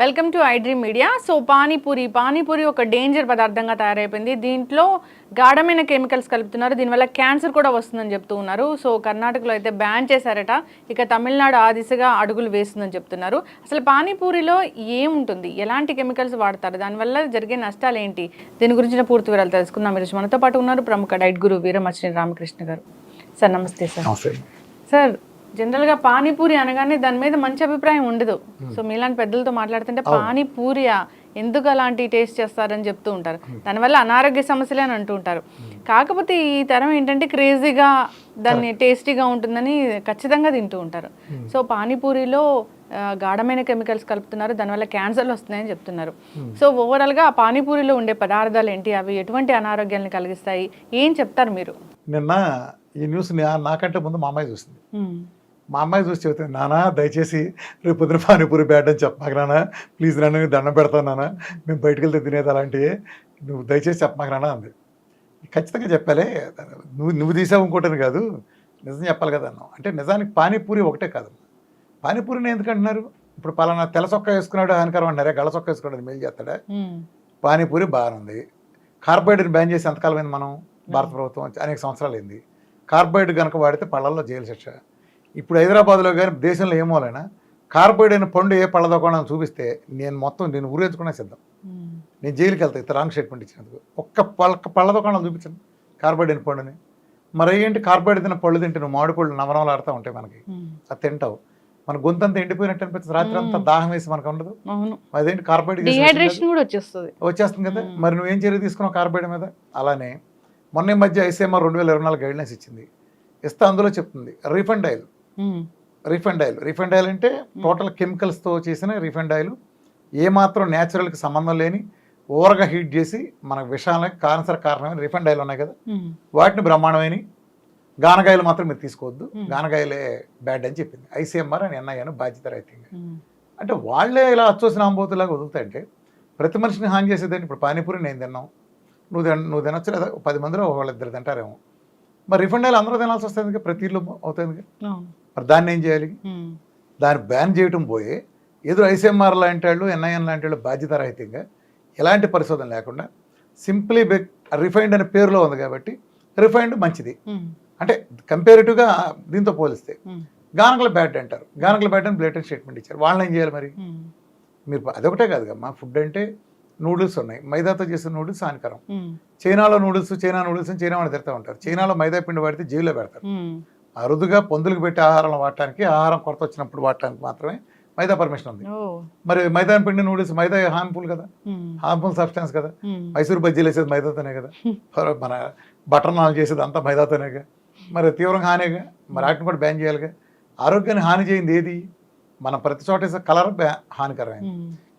Welcome to iDream Media so panipuri panipuri ఒక danger పదార్థంగా తయారైపోయింది. దీంట్లో గాఢమైన కెమికల్స్ కలుపుతున్నారు. దీనివల్ల క్యాన్సర్ కూడా వస్తుందని చెప్తూ ఉన్నారు. సో కర్ణాటకలో అయితే బ్యాన్ చేశారట. ఇక తమిళనాడు ఆ దిశగా అడుగులు వేస్తుందని చెప్తున్నారు. అసలు పానీపూరిలో ఏముంటుంది? ఎలాంటి కెమికల్స్ వాడతారు? దానివల్ల జరిగే నష్టాలు ఏంటి? దీని గురించిన పూర్తి వివరాలు తెలుసుకుందాం. ఈరోజు మనతో పాటు ఉన్నారు ప్రముఖ డైట్ గురు వీరమచిని రామకృష్ణ గారు. సార్ నమస్తే సార్. సార్ జనరల్గా పానీపూరి అనగానే దాని మీద మంచి అభిప్రాయం ఉండదు. సో మీలాంటి పెద్దలతో మాట్లాడుతుంటే పానీపూరియా ఎందుకు అలాంటి టేస్ట్ చేస్తారని చెప్తూ ఉంటారు. దానివల్ల అనారోగ్య సమస్యలే అని అంటూ ఉంటారు. కాకపోతే ఈ తరం ఏంటంటే క్రేజీగా దాన్ని టేస్టీగా ఉంటుందని ఖచ్చితంగా తింటూ ఉంటారు. సో పానీపూరిలో గాఢమైన కెమికల్స్ కలుపుతున్నారు. దానివల్ల క్యాన్సర్లు వస్తున్నాయని చెప్తున్నారు. సో ఓవరాల్గా ఆ పానీపూరిలో ఉండే పదార్థాలు ఏంటి? అవి ఎటువంటి అనారోగ్యాలను కలిగిస్తాయి? ఏం చెప్తారు మీరు? నిన్న ఈ న్యూస్ నాకంటే ముందు మా అమ్మాయి చూసింది. మా అమ్మాయి చూసి చెబుతుంది నానా దయచేసి రేపు పొద్దున పానీపూరి బ్యాడ్ అని చెప్పమాక నాన్న. ప్లీజ్ నాన్న నేను దండం పెడతాను నాన్న. మేము బయటకు వెళ్తే తినేది అలాంటివి. నువ్వు దయచేసి చెప్పమాక నాన్న అంది. ఖచ్చితంగా చెప్పాలే. నువ్వు నువ్వు తీసావు ఇంకోటని కాదు. నిజం చెప్పాలి కదా అన్నావు. అంటే నిజానికి పానీపూరి ఒకటే కాదు. పానీపూరిని ఎందుకు అంటున్నారు? ఇప్పుడు పలానా తెల్ల చొక్కా వేసుకున్నాడు హానికరం అంటారే గళ్ళ చొక్కా వేసుకున్నాడు మేలు చేస్తాడా? పానీపూరి బాగానే ఉంది కార్బోహైడ్రేట్ బ్యాన్ చేసి ఎంతకాలమైంది మనం? భారత ప్రభుత్వం అనేక సంవత్సరాలు అయింది. కార్బోహైడ్రేట్ కనుక వాడితే పళ్ళల్లో జైలు శిక్ష. ఇప్పుడు హైదరాబాద్లో కానీ దేశంలో ఏమోలైనా కార్బోహైడ్రేట్ పండు ఏ పళ్ళ దుకాణం చూపిస్తే నేను మొత్తం నేను ఊరేసుకునే సిద్ధం. నేను జైలుకి వెళ్తా ఇతర రాంగ్ స్టేట్మెంట్ ఇచ్చినందుకు. ఒక్క పళ్ళ పళ్ళ దుకాణం చూపించండి కార్బోహైడ్రేట్ పండుని. మరి ఏంటి కార్బోహైడ్రేట్ తిన్న పళ్ళు తింటే నువ్వు మామిడి పళ్ళు నవనవలు ఆడుతూ ఉంటాయి మనకి. అది తింటావు. మన గొంతంతా ఎండిపోయినట్టు అనిపిస్తుంది రాత్రి అంతా దాహం వేసి మనకు ఉండదు. అదేంటి కూడా వచ్చేస్తుంది. వచ్చేస్తుంది కదా? మరి నువ్వేం చర్య తీసుకున్నావు కార్బైడ్ మీద? అలానే మొన్న మధ్య ఐసీఎంఆర్ రెండు వేల ఇరవై నాలుగు గైడ్లైన్స్ ఇచ్చింది. ఇస్తే అందులో చెప్తుంది refined oil refined oil refined oil అంటే టోటల్ కెమికల్స్తో చేసిన రీఫండ్ ఆయిల్ ఏమాత్రం న్యాచురల్కి సంబంధం లేని ఓవర్గా హీట్ చేసి మన విషాలకు క్యాన్సర్ కారణమైన రీఫండ్ ఆయిల్ ఉన్నాయి కదా. వాటిని బ్రహ్మాండమైన గానగాయలు మాత్రం మీరు తీసుకోవద్దు. Hmm. గానగాయలే బ్యాడ్ అని చెప్పింది. ఐసీఎంఆర్ అని ఎన్ఐ అని బాధ్యత రైతింగ్ అంటే వాళ్ళే ఇలా అచ్చోసిన ఆంబోతులాగా వదులుతాయంటే ప్రతి మనిషిని హాని చేసేదండి ఇప్పుడు పానీపూరి నేను తిన్నాం. నువ్వు తిన నువ్వు తినొచ్చు లేదా? పది మందిలో వాళ్ళిద్దరు తింటారేమో. మరి రిఫండ్ అయ్యి అందరూ తినాల్సి వస్తుంది ప్రతి ఇల్లు అవుతుంది. మరి దాన్ని ఏం చేయాలి? దాన్ని బ్యాన్ చేయటం పోయి ఎదురు ఐసీఎంఆర్ లాంటి వాళ్ళు ఎన్ఐఎన్ లాంటి వాళ్ళు బాధ్యత రహితంగా ఎలాంటి పరిశోధన లేకుండా సింప్లీ బెక్ రిఫైండ్ అనే పేరులో ఉంది కాబట్టి రిఫైండ్ మంచిది. అంటే కంపారిటివ్గా దీంతో పోలిస్తే గానకల బ్యాడ్ అంటారు. గానకల బ్యాడ్ అని బ్లేటెడ్ స్టేట్మెంట్ ఇచ్చారు. వాళ్ళని ఏం చేయాలి మరి? మీరు అదొకటే కాదు మా ఫుడ్ అంటే నూడిల్స్ ఉన్నాయి. మైదాతో చేసిన నూడిల్స్ హానికరం. చైనాలో నూడిల్స్ చైనా నూడిల్స్ అని చైనా వాళ్ళు తిడతా ఉంటారు. చైనాలో మైదా పిండి వాడితే జైల్లో పెడతారు. అరుదుగా పొందులకు పెట్టి ఆహారం వాడటానికి ఆహారం కొరత వచ్చినప్పుడు వాడటానికి మాత్రమే మైదా పర్మిషన్ ఉంది. మరి మైదా పిండి నూడిల్స్ మైదా హార్మ్ఫుల్ కదా? హార్మ్ఫుల్ సబ్స్టెన్స్ కదా? మైసూర్ బజ్జీలు వేసేది మైదాతోనే కదా? మన బటర్ నాన్ చేసేది అంతా మైదాతోనేగా మరి తీవ్రంగా హానిగా మరి వాటిని కూడా బ్యాన్ చేయాలిగా? ఆరోగ్యాన్ని హాని చేయింది ఏది? మనం ప్రతి చోట వేసే కలర్ హానికరమైంది.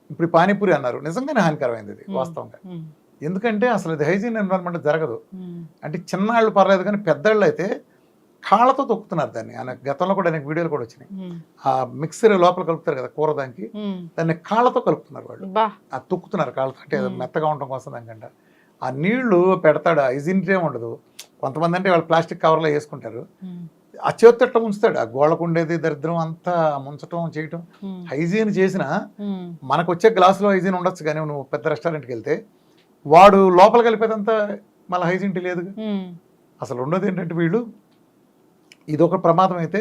ఇప్పుడు పానీపూరి అన్నారు. నిజంగానే హానికరమైంది ఇది వాస్తవంగా. ఎందుకంటే అసలు ఇది హైజీన్ ఎన్విరాన్మెంట్ జరగదు. అంటే చిన్నాళ్ళు పర్లేదు కానీ పెద్దళ్ళు అయితే కాళ్ళతో తొక్కుతున్నారు దాన్ని. ఆయన గతంలో కూడా ఆయనకు వీడియోలు కూడా వచ్చినాయి. ఆ మిక్సర్ లోపల కలుపుతారు కదా కూర దానికి. దాన్ని కాళ్ళతో కలుపుతున్నారు వాళ్ళు. ఆ తొక్కుతున్నారు కాళ్ళతో. అంటే. మెత్తగా ఉండటం కోసం దానికంట ఆ నీళ్ళు పెడతాడు. హైజీన్టే ఉండదు. కొంతమంది అంటే వాళ్ళు ప్లాస్టిక్ కవర్లో వేసుకుంటారు. ఆ చేతి ఎట్లా ఉంచుతాడు ఆ గోళ్ళకు ఉండేది దరిద్రం అంతా ముంచటం చేయటం. హైజీన్ చేసిన మనకు వచ్చే గ్లాసులో హైజీన్ ఉండొచ్చు కానీ నువ్వు పెద్ద రెస్టారెంట్కి వెళ్తే వాడు లోపల కలిపేదంతా మళ్ళీ హైజీన్ లేదు. అసలు రెండోది ఏంటంటే వీళ్ళు? ఇది ఒక ప్రమాదం అయితే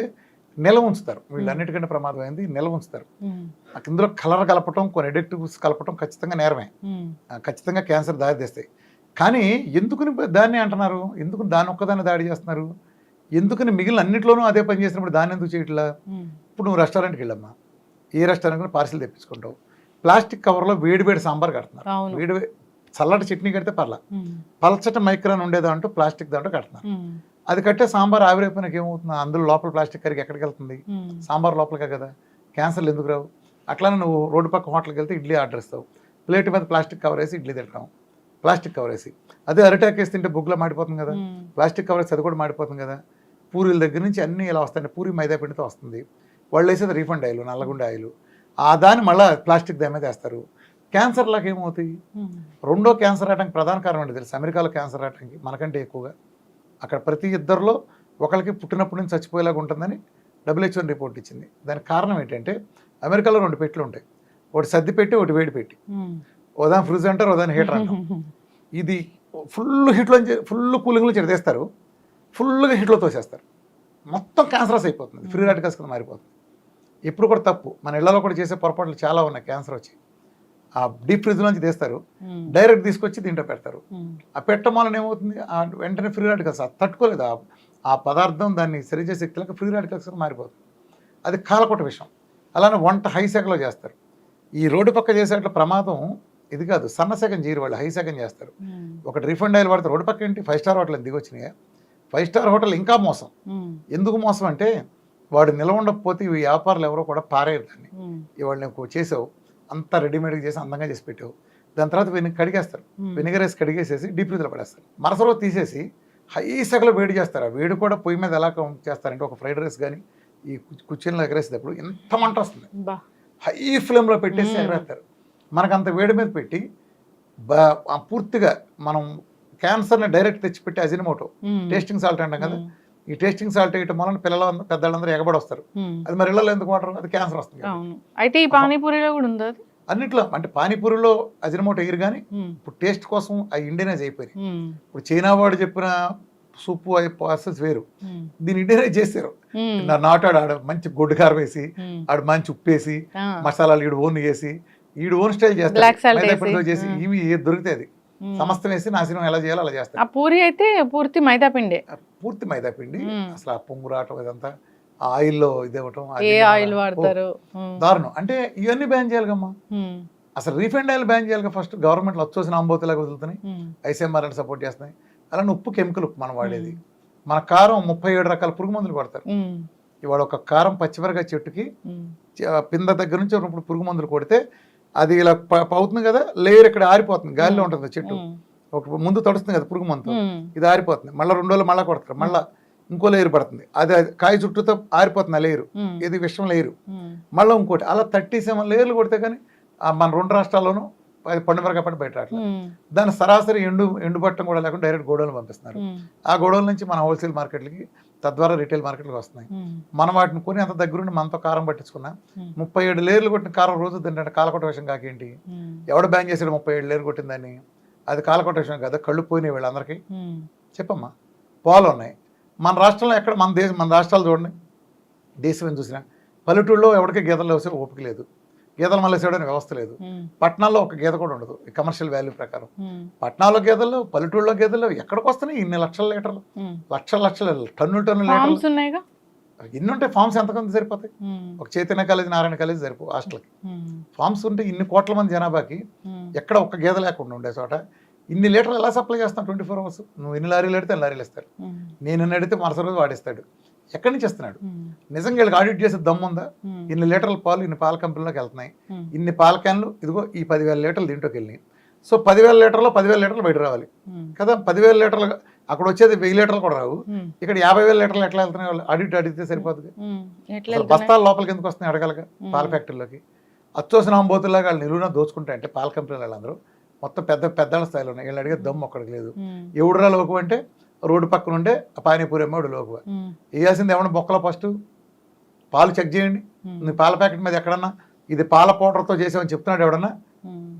నిల్వ ఉంచుతారు. వీళ్ళు అన్నిటికంటే ప్రమాదం అయింది నిల్వ ఉంచుతారు. ఇందులో కలర్ కలపటం కొన్ని ఎడిక్టివ్స్ కలపటం ఖచ్చితంగా నేరమే. ఖచ్చితంగా క్యాన్సర్ దారి తీస్తాయి. కానీ ఎందుకుని దాన్ని అంటున్నారు? ఎందుకు దాని ఒక్కదాన్ని దాడి చేస్తున్నారు? ఎందుకని మిగిలిన అన్నింటిలోనూ అదే పని చేసినప్పుడు దాన్ని ఎందుకు చేయట్లా? ఇప్పుడు నువ్వు రెస్టారెంట్కి వెళ్ళమ్మా. ఏ రెస్టారెంట్ పార్సిల్ తెప్పించుకుంటావు. ప్లాస్టిక్ కవర్లో వేడి వేడి సాంబార్ కడుతున్నారు. వేడి చల్లటి చట్నీ కడితే పర్లా. పలచటి మైక్రాన్ ఉండేదంటూ ప్లాస్టిక్ దాంట్లో కడుతున్నారు. అది కట్టే సాంబార్ ఆవిరైపోయినాక ఏమవుతుంది? అందులో లోపల ప్లాస్టిక్ కరిగి ఎక్కడికి వెళ్తుంది? సాంబార్ లోపలికే కదా? క్యాన్సర్లు ఎందుకు రావు? అట్లానే నువ్వు రోడ్డు పక్క హోటల్కి వెళ్తే ఇడ్లీ ఆర్డర్ ఇస్తావు. ప్లేట్ మీద ప్లాస్టిక్ కవర్ వేసి ఇడ్లీ తింటాం. ప్లాస్టిక్ కవర్ వేసి. అదే అరిటాక్ వేసి తింటే బుగ్గులో మాడిపోతుంది కదా? ప్లాస్టిక్ కవర్ వేసి అది కూడా మాడిపోతుంది కదా? పూరీల దగ్గర నుంచి అన్నీ ఇలా వస్తాయి పూరి మైదా పిండితో వస్తుంది. వాళ్ళు వేసేది రీఫండ్ ఆయిల్ నల్లగుండ ఆయిల్. ఆ దాన్ని మళ్ళీ ప్లాస్టిక్ దాని మీద వేస్తారు. క్యాన్సర్లకు ఏమవుతాయి? రెండో క్యాన్సర్ రావడానికి ప్రధాన కారణం ఏంటి తెలుసు? అమెరికాలో క్యాన్సర్ రావడానికి మనకంటే ఎక్కువగా. అక్కడ ప్రతి ఇద్దరిలో ఒకరికి పుట్టినప్పటి నుంచి చచ్చిపోయేలాగా ఉంటుందని డబ్ల్యూహెచ్ఓ రిపోర్ట్ ఇచ్చింది. దానికి కారణం ఏంటంటే అమెరికాలో రెండు పెట్లు ఉంటాయి. ఒకటి సర్ది పెట్టి ఒకటి వేడి పెట్టి. ఉదాహరణ ఫ్రిడ్జ్ అంటారు ఉదాహరణ హీటర్ అంటారు ఇది ఫుల్ హీట్లో ఫుల్ కూలింగ్లో చెడతేస్తారు ఫుల్గా హీట్లో తోసేస్తారు. మొత్తం క్యాన్సరస్ అయిపోతుంది. ఫ్రీ రాడికల్స్ కింద మారిపోతుంది. ఇప్పుడు కూడా తప్పు. మన ఇళ్ళలో కూడా చేసే పొరపాట్లు చాలా ఉన్నాయి. క్యాన్సర్ వచ్చి. ఆ డీప్ ఫ్రిడ్జ్ నుంచి తీస్తారు. డైరెక్ట్ తీసుకొచ్చి దీంట్లో పెడతారు. ఆ పెట్టడం వలన ఏమవుతుంది వెంటనే ఫ్రీ రాడికల్స్ అది తట్టుకోలేదు. ఆ- పదార్థం దాన్ని సరిచే శక్తులకు ఫ్రీ రాడికల్స్ మారిపోతుంది. అది కాలకొట్ట విషయం అలానే వంట హై సెకలో చేస్తారు. ఈ రోడ్డు పక్క చేసేట్ల ప్రమాదం ఇది కాదు. సన్న సెకండ్ చేయరు వాళ్ళు హై సెకండ్ చేస్తారు. ఒకటి రిఫండ్ ఆయిల్ వాడితే రోడ్డు పక్క ఏంటి? ఫైవ్ స్టార్ హోటల్ దిగొచ్చినాయి ఫైవ్ స్టార్ హోటల్ ఇంకా మోసం. ఎందుకు మోసం అంటే వాడు నిలవ ఉండకపోతే ఈ వ్యాపారులు ఎవరో కూడా పారేయరు దాన్ని. ఇవాళ నువ్వు చేసావు. అంతా రెడీమేడ్గా చేసి అందంగా చేసి పెట్టావు. దాని తర్వాత వెనక కడిగేస్తారు. వెనిగర్ వేసి కడిగేసేసి డీప్ ఫ్రీజ్లో పడేస్తారు. మరసలో తీసేసి హై సెగలో వేడి చేస్తారు. ఆ వేడి కూడా పొయ్యి మీద ఎలా చేస్తారంటే ఒక ఫ్రైడ్ రైస్ కానీ ఈ కుర్చీలో ఎగరేసేటప్పుడు ఎంత మంట వస్తుంది? హై ఫ్లేమ్లో పెట్టేసి. ఎగరేస్తారు. మనకు అంత వేడి మీద పెట్టి పూర్తిగా మనం క్యాన్సర్ని డైరెక్ట్ తెచ్చిపెట్టి అజినమోటో. టేస్టింగ్ సాల్ట్ అంటాం కదా. ఈ టేస్టింగ్ సాల్ట్ వేయటం వలన పిల్లలు పెద్దలందరూ ఎగబడి వస్తారు అది మరి ఇళ్ళలో ఎందుకు వాడరు? అది క్యాన్సర్ వస్తుంది అయితే ఈ పానీపూరిలో కూడా ఉంది అది? అన్నిట్లో అంటే పానీపూరిలో అజినమోటో వేయరు కానీ ఇప్పుడు టేస్ట్ కోసం ఆ ఇండియనైజ్ అయిపోయినాయి. ఉమ్, ఇప్పుడు చైనా వాడు చెప్పిన సూపు అయి ప్రాసెస్ వేరు. దీన్ని ఇండియనైజ్ చేశారు నా నాటాడు ఆడ మంచి గొడ్డు కారం వేసి ఆడ మంచి ఉప్పు వేసి మసాలాలు ఈడు ఓన్ వేసి ఈడు ఓన్ స్టైల్ చేస్తారు చేసి. ఇవి ఏది సమస్తం వేసి నాశనం ఎలా చేయాలో అలా ఆ చేస్తారు పూరి అయితే పూర్తి మైదా పిండే. ఆ పూర్తి మైదా పిండి. అసలు ఆ పొంగు రావటం ఇదంతా ఆ ఆయిల్లో ఇదేవటం ఏ ఆయిల్ వాడతారు? దారుణం. అంటే ఇవన్నీ బ్యాన్ చేయాలిగమ్మా అసలు రీఫైండ్ ఆయిల్ బ్యాన్ చేయాలి ఫస్ట్ గవర్నమెంట్ వచ్చేసిన అంబోతులాగా వదులుతున్నాయి. ఐసీఎంఆర్ సపోర్ట్ చేస్తున్నాయి. అలానే ఉప్పు కెమికల్ ఉప్పు మనం వాడేది. మన కారం ముప్పై ఏడు రకాల పురుగు మందులు కొడతారు ఇవాళ ఒక కారం పచ్చిమిరకాయ చెట్టుకి పింద దగ్గర నుంచి ఇప్పుడు పురుగు మందులు కొడితే అది ఇలా ప- అవుతుంది కదా లేయర్ ఇక్కడ ఆరిపోతుంది గాలిలో ఉంటుంది చెట్టు. ఒక ముందు తడుస్తుంది కదా పురుగు మందు. ఇది ఆరిపోతుంది. మళ్ళీ రెండు రోజులు మళ్ళీ కొడతారు. మళ్ళీ ఇంకో లేయర్ పడుతుంది. అది అది కాయ చుట్టూతో ఆరిపోతుంది ఆ లేయరు. ఇది విషం లేయరు. మళ్ళీ ఇంకోటి అలా థర్టీ సెవెన్ లేయర్లు కొడితే కానీ మన రెండు రాష్ట్రాల్లోనూ అది పండు మిరకాయ పంట బయట రావట్లేదు దాని సరాసరి ఎండు ఎండు పట్టం కూడా లేకుండా డైరెక్ట్ గోడౌన్ పంపిస్తున్నారు. ఆ గోడౌన్ నుంచి మన హోల్సేల్ మార్కెట్లకి తద్వారా రిటైల్ మార్కెట్లకు వస్తున్నాయి. మనం వాటిని కొని అంత దగ్గరుండి మనతో కారం పట్టించుకున్నా ముప్పై ఏడు లేయర్లు కొట్టిన కారం రోజు తింటే కాలకొట్ట విషయం కాకేంటి? ఎవడ బ్యాన్ చేసాడు ముప్పై ఏడు లేయర్ కొట్టిందని అది కాలకొట్ట విషయం కదా కళ్ళు పోయినాయి వీళ్ళందరికీ. చెప్పమ్మా పాలు ఉన్నాయి. మన రాష్ట్రంలో ఎక్కడ మన దేశం మన రాష్ట్రాలు చూడండి. దేశం చూసినా పల్లెటూళ్ళలో ఎవరికి గీతలు వేసే ఓపిక లేదు. గీతలు మళ్ళీ వేసేయడానికి వ్యవస్థ లేదు. పట్టణాల్లో ఒక గీత కూడా ఉండదు. కమర్షియల్ వాల్యూ ప్రకారం. పట్టణాల్లో గీతలు పల్లెటూళ్ళలో గీతలు ఎక్కడికి వస్తున్నాయి? ఇన్ని లక్షల లీటర్లు. లక్షల లక్షల టన్నుల టన్నుల లీటర్లు. ఇన్ని ఉంటే ఫామ్స్ ఎంతమంది సరిపోతాయి? ఒక చైతన్య కాలేజ్ నారాయణ కాలేజ్ సరిపో హాస్టల్కి. ఫామ్స్ ఉంటే ఇన్ని కోట్ల మంది జనాభాకి ఎక్కడ ఒక్క గీత లేకుండా ఉండే చోట ఇన్ని లీటర్లు ఎలా సప్లై చేస్తాం? Twenty four hours. నువ్వు ఎన్ని లారీలు అడితే లారీలు ఇస్తారు. నేను ఎన్ని అడిగితే మరుసటి రోజు వాడిస్తాడు. ఎక్కడి నుంచి ఇస్తున్నాడు ఉమ్, నిజంగా వీళ్ళకి ఆడిట్ చేసే దమ్ముందా ఇన్ని లీటర్ల పాలు ఇన్ని పాల కంపెనీలోకి వెళ్తున్నాయి. ఇన్ని పాల క్యాన్లు ఇదిగో ఈ పదివేల లీటర్లు దీంట్లోకి వెళ్ళినాయి. సో పదివేల లీటర్లో పదివేల లీటర్లు బయట రావాలి. కదా పదివేల లీటర్లు అక్కడ వచ్చేది వెయ్యి లీటర్లు కూడా రావు. ఇక్కడ యాభై వేల లీటర్లు ఎట్లా వెళ్తున్నాయి వాళ్ళు? ఆడిట్ అడిగితే సరిపోతుంది? బస్తాల లోపలికి ఎందుకు వస్తున్నాయి అడగలగా. పాల ఫ్యాక్టరీలోకి. అచ్చోసిన అంబోతుల్లాగా వాళ్ళు నిలువున దోచుకుంటాయి అంటే పాల కంపెనీలు వాళ్ళందరూ మొత్తం పెద్ద పెద్దల స్థాయిలో ఉన్నాయి. వీళ్ళు అడిగే దమ్ము ఒక్కడికి లేదు. ఎవడురా లోకు అంటే రోడ్డు పక్కన ఉండే ఆ పానీపూరి అమ్మడు ఉమ్, వేయాల్సింది ఏమన్నా బొక్కలో ఫస్ట్ పాలు చెక్ చేయండి. నీ పాల ప్యాకెట్ మీద ఎక్కడన్నా? ఇది పాల పౌడర్తో చేసామని చెప్తున్నాడు ఎవడన్నా?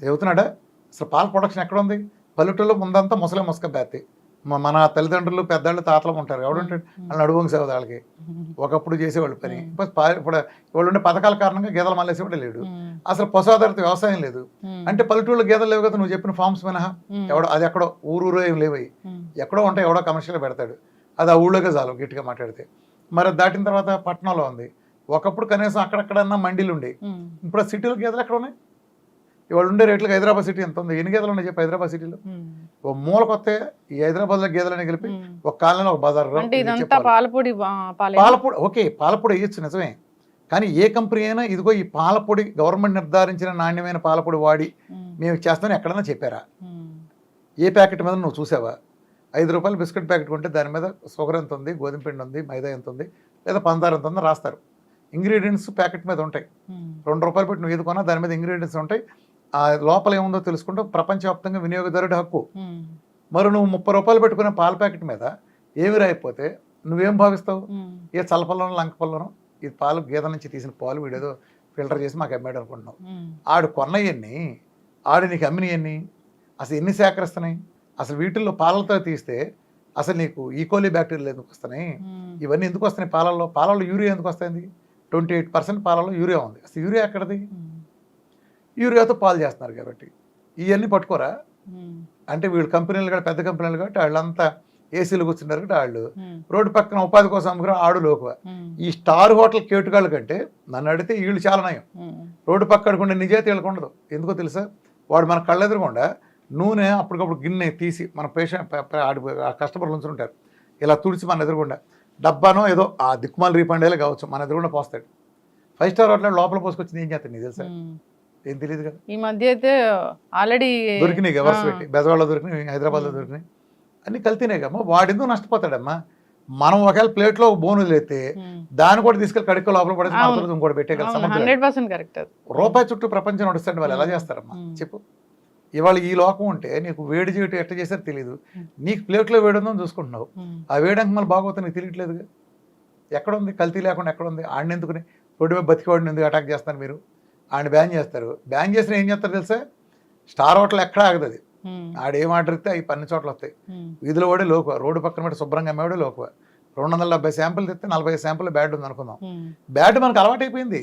చెబుతున్నాడా అసలు పాల ప్రొడక్షన్ ఎక్కడ ఉంది? పల్లెటూరులో ముందంతా ముసలే ముసక బేత్తి మ- మన తల్లిదండ్రులు పెద్దవాళ్ళు తాతలు ఉంటారు. ఎవడుంటాడు వాళ్ళని అడుగుంగి సేవ వాళ్ళకి. ఒకప్పుడు చేసేవాళ్ళు పని. ఇప్పుడు వాళ్ళు ఉండే పథకాల కారణంగా గేదెలు మళ్ళేసేవాడు లేడు. అసలు పశు ఆధారిత వ్యవసాయం లేదు. అంటే పల్లెటూరులో గేదెలు లేవు కదా నువ్వు చెప్పిన ఫార్మ్స్ మినహా? ఎవడో అది ఎక్కడో ఊరూరు ఏం లేవు ఎక్కడో ఉంటాయి ఎవడో కమర్షియల్ పెడతాడు. అది ఆ ఊళ్ళోకే చాలు గట్టిగా మాట్లాడితే. మరి దాటిన తర్వాత పట్టణంలో ఉంది. ఒకప్పుడు కనీసం అక్కడక్కడన్నా మండీలు ఉండే. ఇప్పుడు ఆ సిటీలో గేదెలు ఎక్కడ ఉన్నాయి? ఇవాళ ఉండే రేట్లకు హైదరాబాద్ సిటీ ఎంత ఉంది? ఎన్ని గేదెలు ఉన్నాయి చెప్పి హైదరాబాద్ సిటీలో? ఓ మూల కొత్త ఈ హైదరాబాద్లో గేదెలని కలిపి. ఒక కాలనీలో ఒక బజార్ పాలపొడి పాలపొడి ఓకే పాలపొడి వేయచ్చు నిజమే. కానీ ఏ కంపెనీ అయినా ఇదిగో ఈ పాలపొడి గవర్నమెంట్ నిర్ధారించిన నాణ్యమైన పాలపొడి వాడి మేము చేస్తామని ఎక్కడన్నా చెప్పారా? ఏ ప్యాకెట్ మీద నువ్వు చూసావా? ఐదు రూపాయలు బిస్కెట్ ప్యాకెట్ కొంటే దాని మీద షుగర్ ఎంత ఉంది గోధుమ పిండి ఉంది మైదా ఎంత ఉంది లేదా పంచదార ఎంత ఉంది రాస్తారు. ఇంగ్రీడియంట్స్ ప్యాకెట్ మీద ఉంటాయి. రెండు రూపాయలు పెట్టి నువ్వు ఏది కొన్నా దాని మీద ఇంగ్రీడియంట్స్ ఉంటాయి. ఆ లోపల ఏముందో తెలుసుకుంటూ ప్రపంచవ్యాప్తంగా వినియోగదారుడి హక్కు. మరి నువ్వు ముప్పై రూపాయలు పెట్టుకునే పాల ప్యాకెట్ మీద ఏమి రాయిపోతే నువ్వేం భావిస్తావు? ఏ చల్లపల్లోనో లంకపల్లోనో ఇది పాలు గేదెల నుంచి తీసిన పాలు వీడేదో ఫిల్టర్ చేసి మాకు అమ్మాడు అనుకుంటున్నావు. ఆడు కొన్నయన్ని ఆడు నీకు అమ్మినయన్ని అసలు ఎన్ని సేకరిస్తున్నాయి? అసలు వీటిల్లో పాలతో తీస్తే అసలు నీకు ఈకోలీ బ్యాక్టీరియాలు ఎందుకు వస్తున్నాయి? ఇవన్నీ ఎందుకు వస్తున్నాయి పాలల్లో? పాలల్లో యూరియా ఎందుకు వస్తుంది ట్వంటీ ఎయిట్ పర్సెంట్ పాలల్లో యూరియా ఉంది. అసలు యూరియా ఎక్కడది? యూరియాతో పాలు చేస్తున్నారు కాబట్టి. ఇవన్నీ పట్టుకోరా? అంటే వీళ్ళు కంపెనీలు కూడా పెద్ద కంపెనీలు కాబట్టి వాళ్ళంతా ఏసీలు కూర్చున్నారు కాబట్టి వాళ్ళు రోడ్డు పక్కన ఉపాధి కోసం అమ్ముకుని ఆడు లోకువ. ఈ స్టార్ హోటల్ కేటుగాళ్ళ కంటే నన్ను అడిగితే వీళ్ళు చాలా నయం. రోడ్డు పక్క అడుకుంటే నిజాయితీ వీళ్ళకి ఉండదు. ఎందుకో తెలుసా? వాడు మన కళ్ళెదురకుండా నూనె అప్పటికప్పుడు గిన్నె తీసి మన పేషెంట్ కస్టమర్లు ఉంచుంటారు ఇలా తుడిచి మన ఎదురుగుండా డబ్బానో ఏదో ఆ దిక్కుమాల రీఫండేలే కావచ్చు మన ఎదురుగుండా పోస్తాడు. ఫైవ్ స్టార్ హోటల్ లోపల పోసుకొచ్చింది ఏం చేస్తాను నీకు తెలుసా. ఏం తెలియదు కదా ఈ మధ్య అయితే ఆల్రెడీ దొరికినాయి గవర్స్ పెట్టి? బెజవాడలో దొరికినాయి హైదరాబాద్లో దొరికినాయి. అన్ని కల్తీనే కమ్మా వాడు ఎందుకు నష్టపోతాడమ్మా? మనం ఒకవేళ ప్లేట్లో బోనులు ఎత్తే దాన్ని కూడా తీసుకెళ్ళి కడుక్కో లోపల పడేసి ఇంకోటి పెట్టే కదా రూపాయి చుట్టూ ప్రపంచం నడుస్తుంటే వాళ్ళు ఎలా మ్మ్. చేస్తారమ్మా? మ్మ్. చెప్పు. ఇవాళ ఈ లోకం ఉంటే నీకు వేడి చేయటం ఎట్లా చేశారో తెలియదు. నీకు ప్లేట్లో వేడి ఉందని చూసుకుంటున్నావు. ఆ వేడంక మళ్ళీ బాగోతుంది నీకు తెలియట్లేదుగా? ఎక్కడ ఉంది కల్తీ లేకుండా ఎక్కడ ఉంది ఆడిని ఎందుకుని? రోడ్డు మీద బతికివాడిని ఎందుకు అటాక్ చేస్తారు మీరు? ఆయన బ్యాన్ చేస్తారు. బ్యాన్ చేసిన ఏం చేస్తారు తెలుసా? స్టార్ హోటల్ ఎక్కడ ఆగదు అది. ఉమ్, ఆడేం ఆర్డర్ ఇస్తే అవి పన్ని చోట్ల వస్తాయి. వీధిలో వాడే లోకువ. రోడ్డు పక్కన పెట్టి శుభ్రంగా అమ్మేవాడే లోకువ. రెండు వందల డెబ్బై శాంపుల్ తెస్తే నలభై శాంపుల్ బ్యాడ్ ఉంది అనుకుందాం. బ్యాడ్ మనకు అలవాటైపోయింది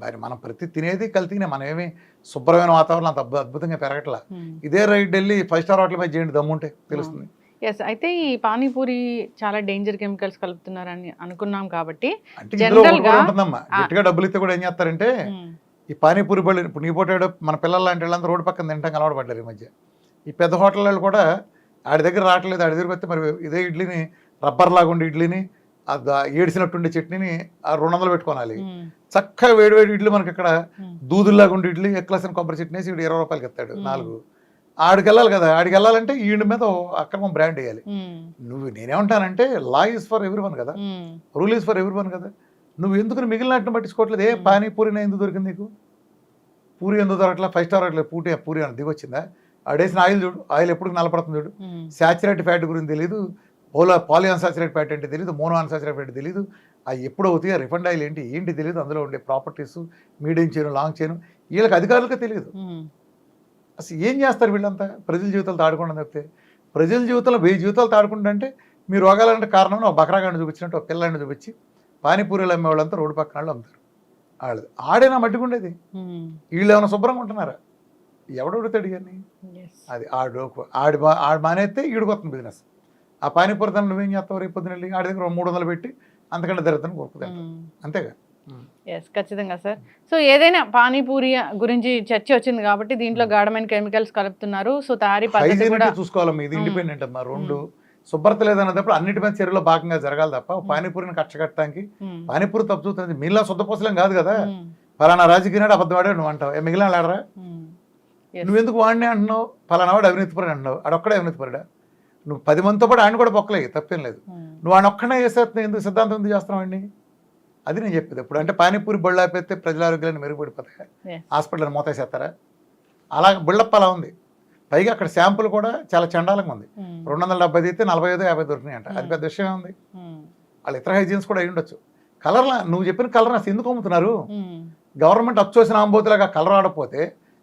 మరి మనం ప్రతి తినేది కల్తీనే మనం ఏమి శుభ్రమైన వాతావరణం అంత అద్భు- అద్భుతంగా పెరగట్లా. ఇదే రైడ్ వెళ్ళి ఫైవ్ స్టార్ హోటల్ మీద చేయండి దమ్ముంటే తెలుస్తుంది. ఎస్ అయితే ఈ పానీపూరి చాలా డేంజర్ కెమికల్స్ కలుపుతున్నారని అనుకున్నాం కాబట్టి గా- డబ్బులు ఇస్తే కూడా ఏం చేస్తారంటే ఈ పానీపూరి బళ్ళు ఇప్పుడు నీ పోటాడు మన పిల్లలు లాంటి వాళ్ళంతా రోడ్డు పక్కన తింటాం అలవాటు పడ్డారు ఈ మధ్య. ఈ పెద్ద హోటల్ వాళ్ళు కూడా ఆడి దగ్గర రావట్లేదు ఆడి దగ్గర వస్తే మరి ఇదే ఇడ్లీని రబ్బర్ లాగా ఉండే ఇడ్లీని ఏడిసినట్టుండే చట్నీని ఆ రెండు వందలు పెట్టుకోవాలి. చక్కగా వేడి వేడి ఇడ్లీ మనకి ఇక్కడ దూదుల్లాగా ఉండే ఇడ్లీ ఎక్లసిన కొబ్బరి చట్నీ వేసి వీడు ఇరవై రూపాయలకి మ్మ్. నాలుగు. ఆడికి వెళ్ళాలి కదా ఆడికి వెళ్ళాలంటే ఈయన మీద అక్రమం బ్రాండ్ వేయాలి. నువ్వు నేనేమంటానంటే law is for everyone కదా. Rule is for everyone కదా. నువ్వు ఎందుకు మిగిలినట్టు పట్టించుకోవట్లేదు? ఏ. పానీపూరినే ఎందుకు దొరికింది నీకు? పూరి ఎందుకు దొరకట్లా? ఫైవ్ స్టార్ అట్లా పూటి పూరి అని దిగొచ్చిందా? ఆడేసిన ఆయిల్ చూడు ఆయిల్ ఎప్పుడు నలపడుతుంది చూడు. ఉమ్, సాచురేట్ ఫ్యాట్ గురించి తెలియదు పోలా పాలి అన్సాచురేట్ ఫ్యాట్ అంటే తెలియదు మోనో అన్సాచురేట్ ఫ్యాట్ తెలియదు అవి ఎప్పుడు అవుతాయి రిఫండ్ ఆయిల్ ఏంటి ఏంటి తెలియదు అందులో ఉండే ప్రాపర్టీస్ మీడియం చేయను లాంగ్ చేయను వీళ్ళకి అధికారులకే తెలియదు అసలు ఏం చేస్తారు వీళ్ళంతా? ప్రజల జీవితాలు తాడుకుండా తప్పితే. ప్రజల జీవితంలో వెయ్యి జీవితాలు తాడుకుంటా మీరు రోగాలంటే కారణం ఒక బకరాగాన్ని చూపించినట్టు ఒక పిల్లాన్ని చూపించి పానీపూరీలు అమ్మే వాళ్ళంతా రోడ్డు పక్కన వాళ్ళు అమ్ముతారు. వాళ్ళది ఆడేనా మట్టిగుండేది ఉమ్, వీళ్ళు ఏమైనా శుభ్రంగా ఉంటున్నారా? ఎవడొడుతాడు కానీ yes. అది ఆడు ఆడి ఆడు మానేస్తే ఈడుకొస్తుంది బిజినెస్ ఆ పానీపూరి దాన్ని నువ్వేం చేస్తావు రేపు పొద్దున వెళ్ళి? ఆడి దగ్గర మూడు వందలు పెట్టి అంతకంటే దరిద్రం ఉమ్. అంతేగా? ఎస్ ఖచ్చితంగా సార్. సో ఏదైనా పానీపూరి గురించి చర్చ వచ్చింది కాబట్టి దీంట్లో గాఢమైన కెమికల్స్ కలుపుతున్నారు. సో తయారీ పద్ధతి కూడా హైజీనిటీ చూసుకోవాలి ఇది ఇండిపెండెంట్ అమ్మా. రెండు శుభ్రత లేదన్నప్పుడు అన్నిటి మీద చర్యలో భాగంగా జరగాలి తప్ప పానీపూరిని కట్టడానికి పానీపూరి తప్పు చూస్తుంది. మీలా శుద్ధపోసలేం కాదు కదా. ఫలానా రాజకీయ నాడు అబద్ధం ఆడే నువ్వు అంటావు. ఏ మిగిలిన ఆడరా. నువ్వెందుకు వాడిని అంటున్నావు? ఫలానా వాడు అవినీతిపరుడు అంటున్నావు. ఆడొక్కడే అవినీతిపరుడా నువ్వు పది మందితో పాటు ఆయన కూడా పొక్కలే తప్పేం లేదు. నువ్వు ఆయన ఒక్కడే చేసేస్తున్నావు. ఎందుకు సిద్ధాంతం ఎందుకు చేస్తున్నావు అది నేను చెప్పేది ఇప్పుడు అంటే పానీపూరి బళ్ళు ఆపేస్తే ప్రజల ఆరోగ్యాన్ని మెరుగుపడిపోతాయి. హాస్పిటల్ మూతేసేస్తారా? అలా బిళ్ళప్ప అలా ఉంది. పైగా అక్కడ శాంపుల్ కూడా చాలా చండాలంగా ఉంది. రెండు వందల డెబ్బై అయితే నలభై ఐదు యాభై దొరికినాయి అంట. అది పెద్ద విషయం ఉంది. వాళ్ళ ఇతర హైజీన్స్ కూడా అయి ఉండొచ్చు కలర్లా నువ్వు చెప్పిన కలర్ అసలు ఎందుకు అమ్ముతున్నారు? గవర్నమెంట్ అచ్చోసిన ఆంబోతులాగా కలర్ ఆడపోతే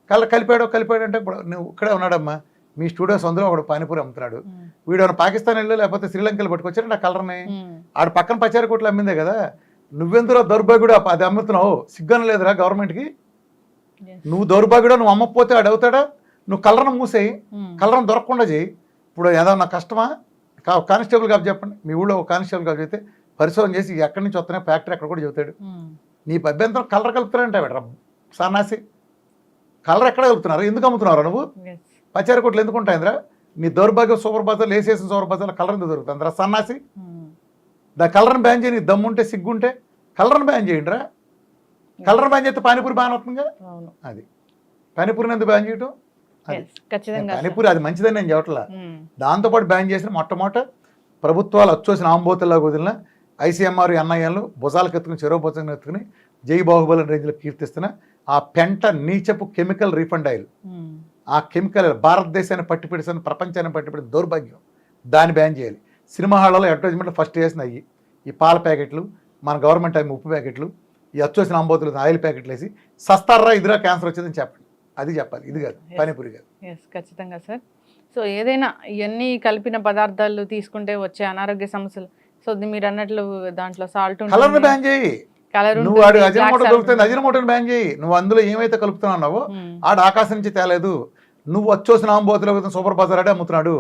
కలర్ కలిపాడో కలిపాడు అంటే నువ్వు ఇక్కడే ఉన్నాడమ్మా. మీ స్టూడియోస్ అందులో ఒకడు పానీపూరి అమ్ముతున్నాడు. వీడు ఏమైనా పాకిస్తాన్ వెళ్ళి లేకపోతే శ్రీలంకలో పట్టుకొచ్చాడు ఆ కలర్ని? ఆడ పక్కన పచారి కొట్లు అమ్మిందే కదా. నువ్వెందులో దౌర్భాగ్యుడు? అది అమ్ముతున్నావు. సిగ్గన లేదురా గవర్నమెంట్కి. నువ్వు దౌర్భాగ్యుడు? నువ్వు అమ్మకపోతే ఆడు అవుతాడా నువ్వు కలర్ను మూసేయి ఉమ్, కలర్ను దొరకకుండా చేయి. ఇప్పుడు ఏదన్నా కష్టమా? కా- కానిస్టేబుల్ కాబట్టి చెప్పండి. మీ ఊళ్ళో ఒక కానిస్టేబుల్ కాబట్టి చెప్తే పరిశోధన చేసి ఎక్కడి నుంచి వస్తున్నాయి ఫ్యాక్టరీ అక్కడ కూడా చెబుతాడు. నీ అభ్యంతరం కలర్ కలుపుతారంటే సన్నాసి. కలర్ ఎక్కడ కలుపుతున్నారు? ఎందుకు అమ్ముతున్నారు నువ్వు. పచారి కొట్లు ఎందుకు ఉంటాయిందిరా? నీ దౌర్భాగ్యం సూపర్ బజార్ లేసేసిన సూపర్ బజార్ కలర్ ఎందుకు దొరుకుతుందిరా? సన్నాసి. ఉమ్, దా కలర్ని బ్యాన్ చేయని దమ్ముంటే సిగ్గుంటే కలర్ని బ్యాన్ చేయండి రా కలర్ బ్యాన్ చేస్తే పానీపూరి బ్యాన్ అవుతుందిగా? అవును. అది. పానీపూరిని ఎందుకు బ్యాన్ చేయటం? పానీపూరి అది మంచిదని నేను చెప్పట్లా. దాంతోపాటు బ్యాన్ చేసిన మొట్టమొదట ప్రభుత్వాలు అచ్చోసిన ఆంబోతుల్లా వదిలిన ఐసీఎంఆర్ ఎన్ఐఎల్ భుజాలకు ఎత్తుకుని చెరువు భుజంగా ఎత్తుకుని జై బాహుబలి రేంజ్లో కీర్తిస్తున్న ఆ పెంట నీచపు కెమికల్ రీఫండ్ ఆయిల్. ఆ కెమికల్ భారతదేశాన్ని పట్టిపెడిసిన ప్రపంచాన్ని పట్టిపెడిన దౌర్భాగ్యం. దాన్ని బ్యాన్ చేయాలి. సినిమా హాళ్ళలో అడ్వర్టైజ్మెంట్లు ఫస్ట్ చేసిన అయ్యి ఈ పాల ప్యాకెట్లు మన గవర్నమెంట్ అమ్మే ఉప్పు ప్యాకెట్లు ఈ అచ్చోసిన అంబోతులు ఆయిల్ ప్యాకెట్లు వేసి సస్తారా ఇదిరా క్యాన్సర్ వచ్చిందని చెప్పండి. అది చెప్పాలి ఇది కాదు పానీపూరి కాదు. ఎస్ ఖచ్చితంగా సార్. సో ఏదైనా ఇవన్నీ కలిపిన పదార్థాలు తీసుకుంటే వచ్చే అనారోగ్య సమస్యలు సో మీరు అన్నట్లు దాంట్లో సాల్ట్ కలర్ని బ్యాన్ చేయి. కలర్ నువ్వు అజినమోటో దొరుకుతుంది అజినమోటోని బ్యాన్ చేయి. నువ్వు అందులో ఏమైతే కలుపుతున్నావో ఆడు ఆకాశం నుంచి తేలేదు. నువ్వు వచ్చోసిన ఆంబోతులు సూపర్ బజార్ ఆడే అమ్ముతున్నాడు.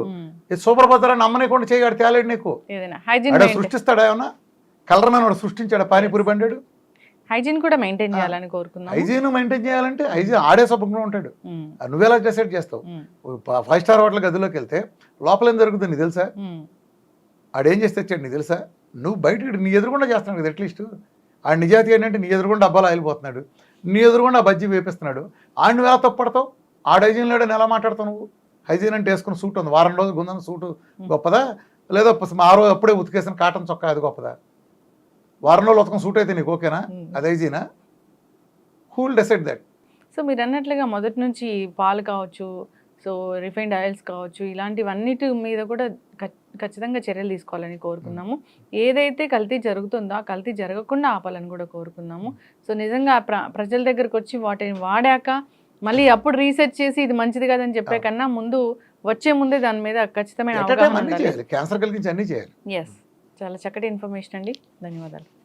ఈ సూపర్ బజార్ అని నమ్మనీకుండా చేయగాడు తేలేడు నీకు. సృష్టిస్తాడా ఏమన్నా? కలర్ వాడు సృష్టించాడా? పానీపూరి బండాడు హైజీన్ కూడా మెయింటైన్ చేయాలని కోరుకుందాం హైజీన్ మెయింటైన్ చేయాలంటే హైజీన్ ఆడే సొప్పంగా ఉంటాడు. నువ్వెలా డిసైడ్ చేస్తావు? ఫైవ్ స్టార్ హోటల్ గదిలోకి వెళ్తే లోపల ఏం జరుగుతుంది నీకు తెలుసా? ఆడేం చేస్తే తెచ్చాడు నీకు తెలుసా? నువ్వు బయట నీ ఎదురుగుండా చేస్తున్నాడు కదా అట్లీస్ట్ ఆ నిజాతి ఏంటంటే నీ ఎదురుగుండా డబ్బాలు ఆయిలిపోతున్నాడు నీ ఎదురుగుండా ఆ బజ్జీ వేపిస్తున్నాడు. ఆడిని ఎలా తప్పడతావు ఆడ హైజీన్ లేడని ఎలా మాట్లాడతావు నువ్వు? హైజీన్ అంటే వేసుకున్న సూట్ ఉంది. వారం రోజులు గుందని సూటు గొప్పదా? లేదా ఆ రోజు అప్పుడే ఉతికేసిన కాటన్ చొక్కా అది గొప్పదా? వారం రోజులు ఉతకం సూట్ అయితే నీకు ఓకేనా. అది హైజీనా హూల్ డిసైడ్ దట్ సో మీరు అన్నట్లుగా మొదటి నుంచి పాలు కావచ్చు సో రిఫైన్డ్ ఆయిల్స్ కావచ్చు ఇలాంటివన్నిటి మీద కూడా ఖచ్- ఖచ్చితంగా చర్యలు తీసుకోవాలని కోరుకున్నాము. ఏదైతే కల్తీ జరుగుతుందో ఆ కల్తీ జరగకుండా ఆపాలని కూడా కోరుకున్నాము. సో నిజంగా ప్ర ప్రజల దగ్గరకు వచ్చి వాటిని వాడాక మళ్ళీ అప్పుడు రీసెర్చ్ చేసి ఇది మంచిది కాదని చెప్పే కన్నా ముందు వచ్చే ముందే దాని మీద ఖచ్చితమైన క్యాన్సర్ కలిగించి అన్నీ చేయాలి. ఎస్ చాలా చక్కటి ఇన్ఫర్మేషన్ అండి. ధన్యవాదాలు.